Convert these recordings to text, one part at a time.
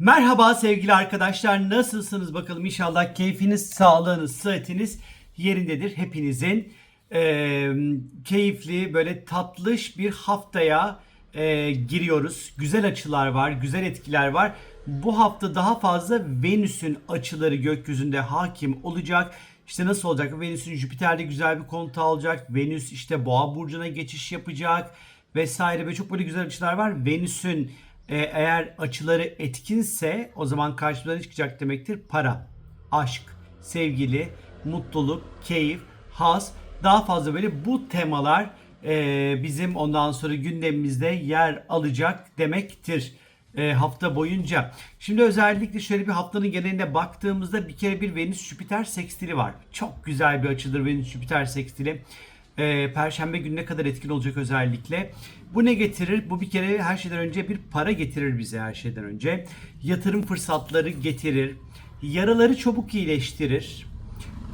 Merhaba sevgili arkadaşlar nasılsınız bakalım inşallah keyfiniz, sağlığınız, sıhhatiniz yerindedir hepinizin. Ee, keyifli böyle tatlış bir haftaya e, giriyoruz. Güzel açılar var, güzel etkiler var. Bu hafta daha fazla Venüs'ün açıları gökyüzünde hakim olacak. İşte nasıl olacak? Venüs'ün Jüpiter'de güzel bir kontu alacak. Venüs işte Boğa burcuna geçiş yapacak vesaire ve çok böyle güzel açılar var. Venüs'ün e, eğer açıları etkinse o zaman karşımıza ne çıkacak demektir? Para, aşk, sevgili, mutluluk, keyif, haz daha fazla böyle bu temalar e, bizim ondan sonra gündemimizde yer alacak demektir e, hafta boyunca. Şimdi özellikle şöyle bir haftanın geneline baktığımızda bir kere bir Venüs-Jüpiter sekstili var. Çok güzel bir açıdır Venüs-Jüpiter sekstili. E, Perşembe gününe kadar etkin olacak özellikle. Bu ne getirir? Bu bir kere her şeyden önce bir para getirir bize her şeyden önce. Yatırım fırsatları getirir. Yaraları çabuk iyileştirir.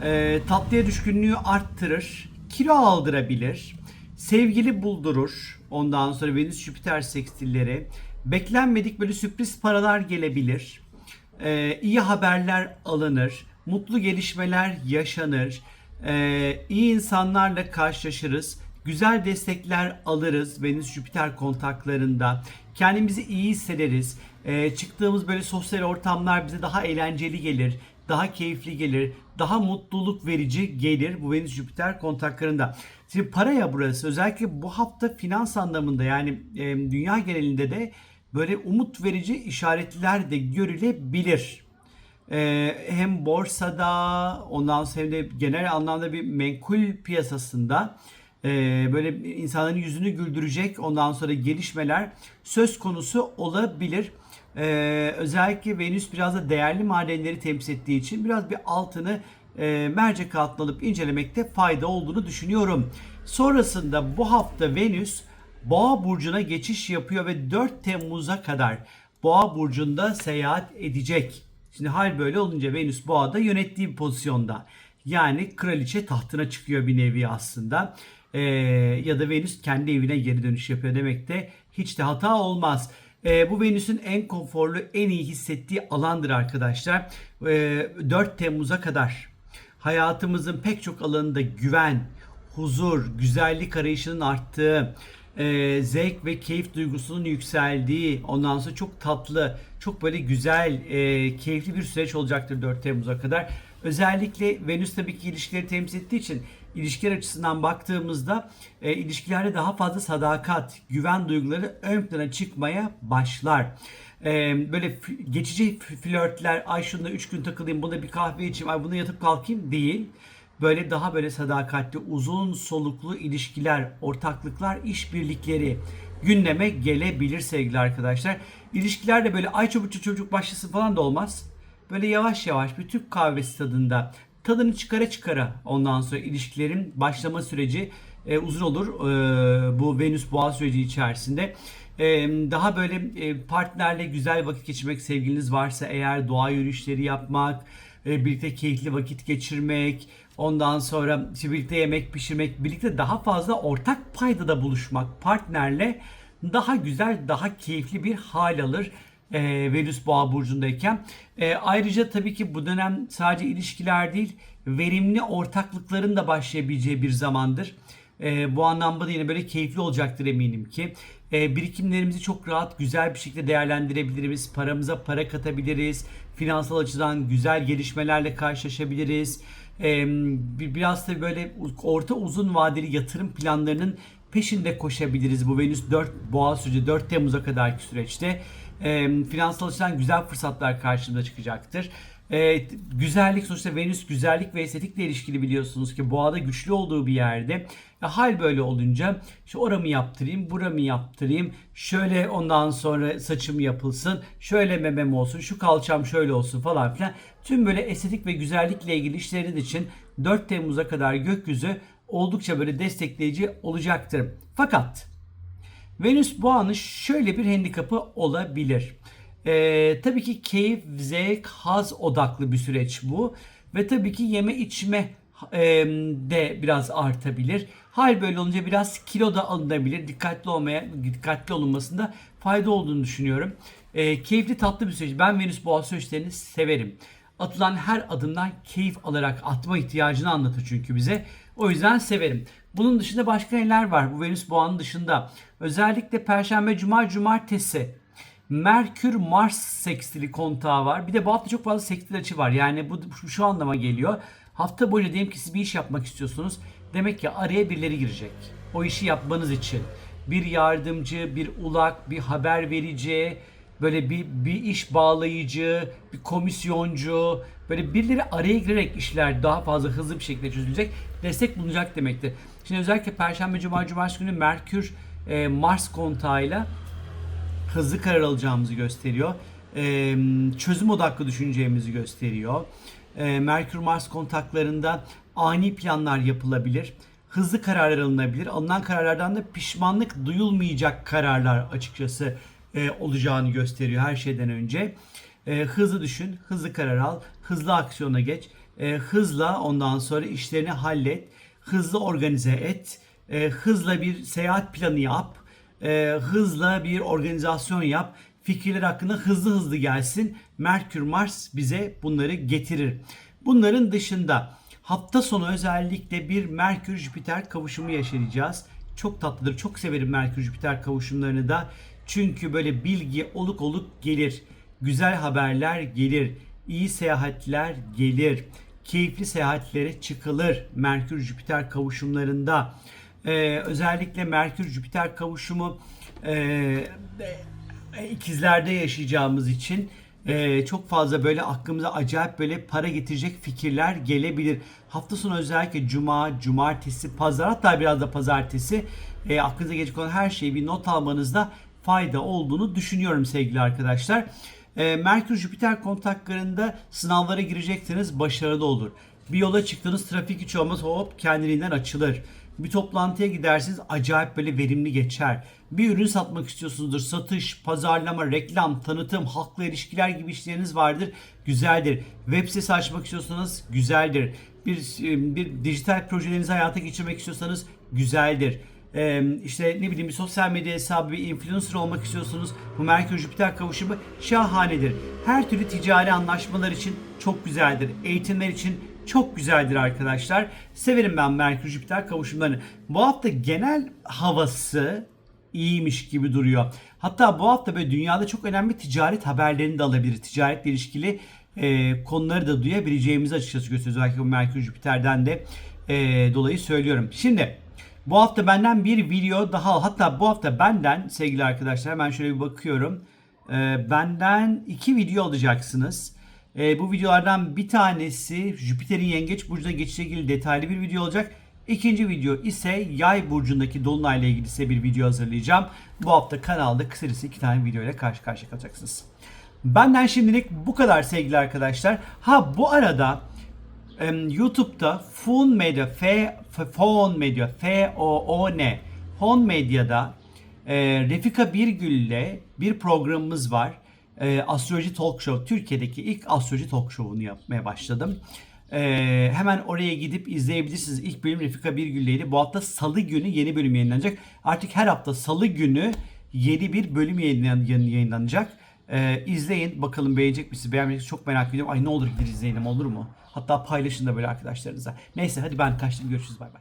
E, tatlıya düşkünlüğü arttırır. Kilo aldırabilir. Sevgili buldurur. Ondan sonra Venüs-Jüpiter sekstilleri. Beklenmedik böyle sürpriz paralar gelebilir. E, iyi haberler alınır. Mutlu gelişmeler yaşanır. E, iyi insanlarla karşılaşırız. Güzel destekler alırız Venüs-Jüpiter kontaklarında. Kendimizi iyi hissederiz. E, çıktığımız böyle sosyal ortamlar bize daha eğlenceli gelir. Daha keyifli gelir. Daha mutluluk verici gelir bu Venüs-Jüpiter kontaklarında. Şimdi para ya burası. Özellikle bu hafta finans anlamında yani e, dünya genelinde de böyle umut verici işaretler de görülebilir. Ee, hem borsada ondan sonra hem de genel anlamda bir menkul piyasasında e, böyle insanların yüzünü güldürecek ondan sonra gelişmeler söz konusu olabilir. Ee, özellikle Venüs biraz da değerli madenleri temsil ettiği için biraz bir altını e, mercek altına alıp incelemekte fayda olduğunu düşünüyorum. Sonrasında bu hafta Venüs Boğa burcuna geçiş yapıyor ve 4 Temmuz'a kadar Boğa burcunda seyahat edecek. Şimdi hal böyle olunca Venüs Boğa'da yönettiği bir pozisyonda. Yani kraliçe tahtına çıkıyor bir nevi aslında. Ee, ya da Venüs kendi evine geri dönüş yapıyor demek de hiç de hata olmaz. Ee, bu Venüs'ün en konforlu, en iyi hissettiği alandır arkadaşlar. Ee, 4 Temmuz'a kadar hayatımızın pek çok alanında güven, huzur, güzellik arayışının arttığı, e, zevk ve keyif duygusunun yükseldiği, ondan sonra çok tatlı, çok böyle güzel, e, keyifli bir süreç olacaktır 4 Temmuz'a kadar. Özellikle Venüs tabii ki ilişkileri temsil ettiği için ilişkiler açısından baktığımızda e, ilişkilerde daha fazla sadakat, güven duyguları ön plana çıkmaya başlar. E, böyle geçici flörtler, ay şununla 3 gün takılayım, buna bir kahve içeyim, ay bunu yatıp kalkayım değil böyle daha böyle sadakatli, uzun soluklu ilişkiler, ortaklıklar, işbirlikleri gündeme gelebilir sevgili arkadaşlar. İlişkilerde böyle ay çabuk çocuk başlasın falan da olmaz. Böyle yavaş yavaş bir Türk kahvesi tadında tadını çıkara çıkara ondan sonra ilişkilerin başlama süreci e, uzun olur e, bu Venüs boğa süreci içerisinde. E, daha böyle e, partnerle güzel vakit geçirmek sevgiliniz varsa eğer doğa yürüyüşleri yapmak, e, birlikte keyifli vakit geçirmek, ondan sonra işte birlikte yemek pişirmek, birlikte daha fazla ortak paydada buluşmak partnerle daha güzel, daha keyifli bir hal alır e, Venüs Boğa burcundayken. E, ayrıca tabii ki bu dönem sadece ilişkiler değil, verimli ortaklıkların da başlayabileceği bir zamandır. E, bu anlamda da yine böyle keyifli olacaktır eminim ki. E, birikimlerimizi çok rahat, güzel bir şekilde değerlendirebiliriz. Paramıza para katabiliriz. Finansal açıdan güzel gelişmelerle karşılaşabiliriz. Bir- biraz da böyle orta uzun vadeli yatırım planlarının peşinde koşabiliriz. Bu Venüs 4 boğa süreci 4 Temmuz'a kadarki süreçte finansal açıdan güzel fırsatlar karşımıza çıkacaktır. E, güzellik sonuçta Venüs güzellik ve estetikle ilişkili biliyorsunuz ki boğada güçlü olduğu bir yerde. Ya, hal böyle olunca şu oramı yaptırayım, buramı yaptırayım, şöyle ondan sonra saçım yapılsın, şöyle memem olsun, şu kalçam şöyle olsun falan filan. Tüm böyle estetik ve güzellikle ilgili işlerin için 4 Temmuz'a kadar gökyüzü oldukça böyle destekleyici olacaktır. Fakat Venüs boğanın şöyle bir handikapı olabilir. Ee, tabii ki keyif, zevk, haz odaklı bir süreç bu. Ve tabii ki yeme içme e, de biraz artabilir. Hal böyle olunca biraz kilo da alınabilir. Dikkatli olmaya, dikkatli olunmasında fayda olduğunu düşünüyorum. Ee, keyifli tatlı bir süreç. Ben Venüs Boğa süreçlerini severim. Atılan her adımdan keyif alarak atma ihtiyacını anlatır çünkü bize. O yüzden severim. Bunun dışında başka neler var bu Venüs Boğa'nın dışında? Özellikle Perşembe, Cuma, Cumartesi Merkür Mars sekstili kontağı var. Bir de bu hafta çok fazla sekstil açı var. Yani bu şu anlama geliyor. Hafta boyunca diyelim ki siz bir iş yapmak istiyorsunuz. Demek ki araya birileri girecek. O işi yapmanız için. Bir yardımcı, bir ulak, bir haber verici, böyle bir, bir iş bağlayıcı, bir komisyoncu, böyle birileri araya girerek işler daha fazla hızlı bir şekilde çözülecek, destek bulunacak demektir. Şimdi özellikle Perşembe, Cuma, Cumartesi günü Merkür, e, Mars kontağıyla hızlı karar alacağımızı gösteriyor. Çözüm odaklı düşüneceğimizi gösteriyor. Ee, Merkür Mars kontaklarında ani planlar yapılabilir. Hızlı kararlar alınabilir. Alınan kararlardan da pişmanlık duyulmayacak kararlar açıkçası olacağını gösteriyor her şeyden önce. Hızlı düşün, hızlı karar al, hızlı aksiyona geç. Hızla ondan sonra işlerini hallet, hızlı organize et, e, hızla bir seyahat planı yap e, hızla bir organizasyon yap. Fikirler hakkında hızlı hızlı gelsin. Merkür Mars bize bunları getirir. Bunların dışında hafta sonu özellikle bir Merkür Jüpiter kavuşumu yaşayacağız. Çok tatlıdır. Çok severim Merkür Jüpiter kavuşumlarını da. Çünkü böyle bilgi oluk oluk gelir. Güzel haberler gelir. iyi seyahatler gelir. Keyifli seyahatlere çıkılır Merkür Jüpiter kavuşumlarında. Ee, özellikle Merkür Jüpiter kavuşumu e, e, ikizlerde yaşayacağımız için e, çok fazla böyle aklımıza acayip böyle para getirecek fikirler gelebilir. Hafta sonu özellikle cuma, cumartesi, pazar hatta biraz da pazartesi e, aklınıza gelecek olan her şeyi bir not almanızda fayda olduğunu düşünüyorum sevgili arkadaşlar. E, Merkür Jüpiter kontaklarında sınavlara girecekseniz başarılı olur. Bir yola çıktığınız trafik hiç olmaz hop kendiliğinden açılır. Bir toplantıya gidersiniz acayip böyle verimli geçer. Bir ürün satmak istiyorsunuzdur. Satış, pazarlama, reklam, tanıtım, halkla ilişkiler gibi işleriniz vardır. Güzeldir. Web sitesi açmak istiyorsanız güzeldir. Bir, bir dijital projelerinizi hayata geçirmek istiyorsanız güzeldir. Ee, işte ne bileyim bir sosyal medya hesabı, bir influencer olmak istiyorsunuz. Bu Merkür Jüpiter kavuşumu şahanedir. Her türlü ticari anlaşmalar için çok güzeldir. Eğitimler için çok güzeldir arkadaşlar. Severim ben Merkür Jüpiter kavuşumlarını. Bu hafta genel havası iyiymiş gibi duruyor. Hatta bu hafta böyle dünyada çok önemli ticaret haberlerini de alabilir. Ticaretle ilişkili e, konuları da duyabileceğimizi açıkçası gösteriyor. Özellikle bu Merkür Jüpiter'den de e, dolayı söylüyorum. Şimdi bu hafta benden bir video daha hatta bu hafta benden sevgili arkadaşlar hemen şöyle bir bakıyorum. E, benden iki video alacaksınız. E, bu videolardan bir tanesi Jüpiter'in yengeç burcuna geçişle ilgili detaylı bir video olacak. İkinci video ise yay burcundaki dolunayla ilgili size bir video hazırlayacağım. Bu hafta kanalda kısacası iki tane video ile karşı karşıya kalacaksınız. Benden şimdilik bu kadar sevgili arkadaşlar. Ha bu arada YouTube'da Fon Medya, F, F, Fon Medya, F-O-O-N, Fon Medya'da e, Refika Birgül ile bir programımız var e, Astroloji Talk Show. Türkiye'deki ilk astroloji talk show'unu yapmaya başladım. E, hemen oraya gidip izleyebilirsiniz. İlk bölüm Refika Birgül'leydi. Bu hafta salı günü yeni bölüm yayınlanacak. Artık her hafta salı günü yeni bir bölüm yayınlan- yayınlanacak. E, izleyin bakalım beğenecek misiniz? Beğenmeyecek çok merak ediyorum. Ay ne olur gidin izleyelim olur mu? Hatta paylaşın da böyle arkadaşlarınıza. Neyse hadi ben kaçtım görüşürüz bay bay.